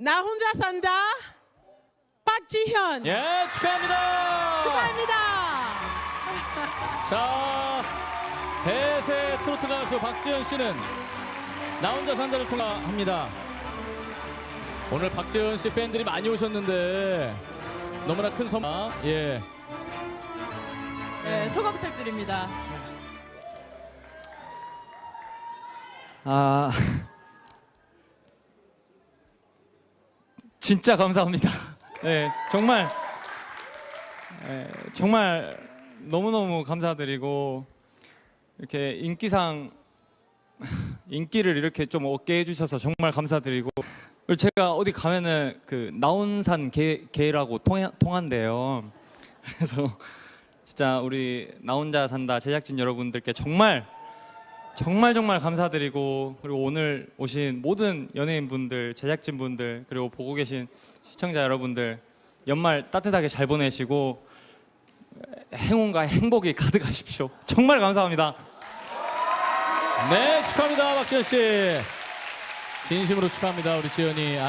나 혼자 산다. 박지현 예, 축하합니다. 축하합니다. 자, 대세 트로트 가수 박지현 씨는 나 혼자 산다를 통합니다. 오늘 박지현 씨 팬들이 많이 오셨는데 너무나 큰 선물. 예. 네, 소감 부탁드립니다. 아 진짜 감사합니다. 네 정말 네, 정말 너무 너무 감사드리고 이렇게 인기상 인기를 이렇게 좀 얻게 해주셔서 정말 감사드리고 제가 어디 가면은 그 나온산 개, 개라고 통, 통한대요. 그래서 진짜 우리 나 혼자 산다 제작진 여러분들께 정말 정말 정말 감사드리고 그리고 오늘 오신 모든 연예인분들, 제작진분들 그리고 보고 계신 시청자 여러분들 연말 따뜻하게 잘 보내시고 행운과 행복이 가득하십시오. 정말 감사합니다. 네, 축하합니다, 박지현 씨. 진심으로 축하합니다, 우리 지현이. 아,